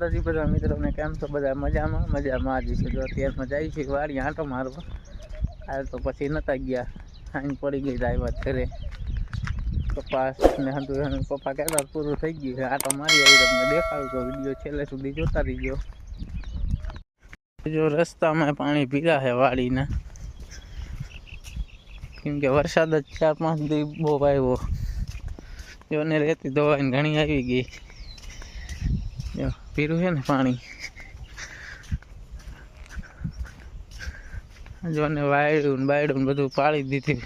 માતાજી બધા મિત્રોને કેમ છો? બધા મજામાં? મજામાં જ છે જો અત્યારમાં જાય છે વાડી. આંટો મારવા હાલ તો પછી નતા ગયા. સાંજ પડી ગઈ આવ્યા ઘરે. કપાસ ને હતું પપ્પા કહેતા પૂરું થઈ ગયું છે. આંટો મારી આવી તમને દેખાડું તો વીડિયો છેલ્લે સુધી જોતા રહીજો. જો રસ્તામાં પાણી પીરા છે વાડીના. કેમ કે વરસાદ જ ચાર પાંચ દી બહુ આવ્યો. જો ને રેતી ધોવાઈને ઘણી આવી ગઈ. પીરું છે ને પાણી જો ને વાયડું ને બાયડું ને બધું પાડી દીધું.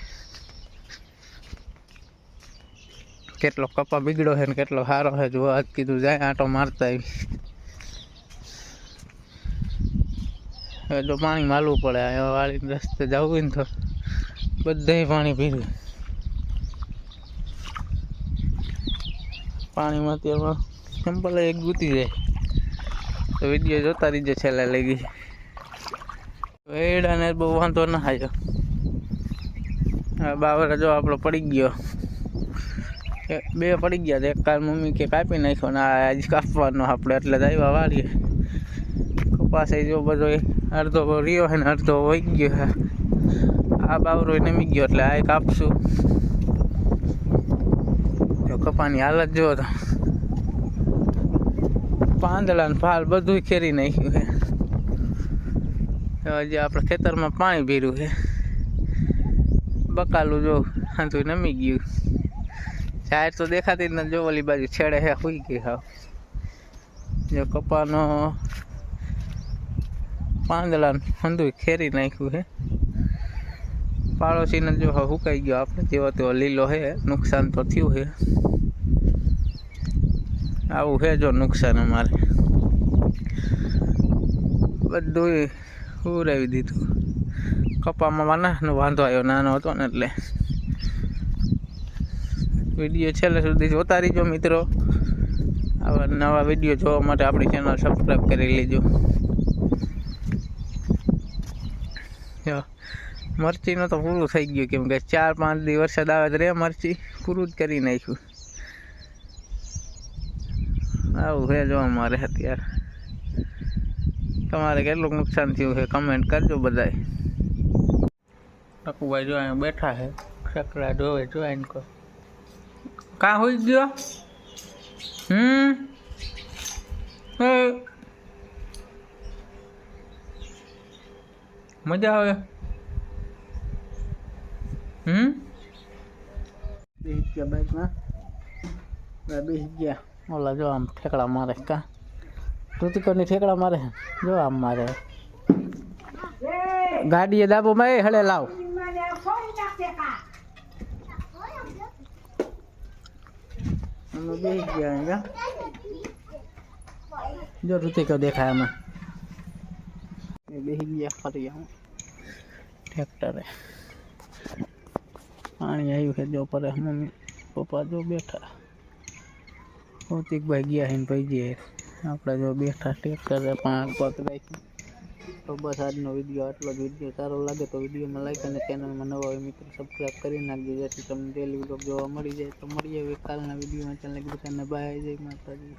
કેટલો કપા બીગડો છે ને કેટલો સારો છે જો આજ કીધું જાય આંટો મારતા આવી. હવે જો પાણી માલવું પડે, આ વાળી રસ્તે જવું હોય ને તો બધે પાણી પીધું પાણીમાં અત્યારમાં સિમ્પલ એક ગુતી જાય. તો વીડિયો જોતા રહીજો છેલ્લે લઈ ગઈ. વેડાને બહુ વાંધો ના આવ્યો. હા બાવરા જો આપણો પડી ગયો. બે પડી ગયા એક કાલ મમ્મી કે કાપી નાખ્યો ને આજ કાપવાનો આપણે એટલે દાવા વાળીએ. કપાસે જો બધો અડધો રહ્યો છે ને અડધો વહી ગયો છે આ બાવરો નમી ગયો એટલે આ કાપશું. જો કપાની હાલત જો તો. પાંદડા ને ફાલ બધું ખેરી નાખ્યું છે હજી આપણે ખેતરમાં પાણી ભીરું છે બકાલું જો હાથું નમી ગયું. જાહેર તો દેખાતી જ નથી, જો ઓલી બાજુ છેડે હે, હુઈ ગઈ હાવ. જો કપાનો પાંદડા હંધું ખેરી નાખ્યું છે પાડોશીને જો હુકાઈ ગયો આપણે, જેવો તેવો લીલો છે નુકસાન તો થયું છે આવું છે જો નુકસાન અમારે. બધું ઉરાવી દીધું. કપામાં નાનો વાંધો આવ્યો, નાનો હતો ને એટલે. વીડિયો છેલ્લે સુધી જોતા રહીજો મિત્રો. આવા નવા વીડિયો જોવા માટે આપણી ચેનલ સબસ્ક્રાઈબ કરી લેજો. જો, મરચીનું તો પૂરું થઈ ગયું કેમ કે ચાર પાંચ દિવસ વરસાદ આવે રે મરચી. પૂરું જ કરી નાખ્યું. આવું છે જો અમારે અત્યારે. તમારે કેટલું નુકસાન થયું છે? કમેન્ટ કરજો બધાય. ટકુભાઈ જો અહીંયા બેઠા છે. સકડા જોવે જો એને કહો. કાં હોઈ ગયો? હમ? મજા આવે? હમ? બેસી ગયા બાઇકમાં બેસી ગયા. ઓલા જો આમ ઠેકડા મારે કા ઋતિકોની ઠેકડા મારે જો આમ મારે ગાડીએ દાબો માં હળે લાવ અમે બેસી ગયા અહીંયા જો ઋતિકો દેખાય આમાં એ બેસી ગયા ફરી આમ ટ્રેક્ટરે પાણી આવ્યું છે જો પરે મમ્મી પપ્પા જો બેઠા કૌતિકભાઈ ગયા હિન ભાઈ ગયા આપણે જો બેઠા ટ્રેક્ટરે પાંચ પગ રાખી. તો બસ આજનો વીડિયો આટલો જ. વીડિયો સારો લાગે તો વિડીયોમાં લાઈક અને ચેનલમાં નવા હોય મિત્રો સબસ્ક્રાઈબ કરી નાખજો, જેથી તમને ડેલી વ્લોગ જોવા મળી જાય. તો મળીએ કાલના વિડીયોમાં. ચેનલ બધાને બાય જય માતાજી.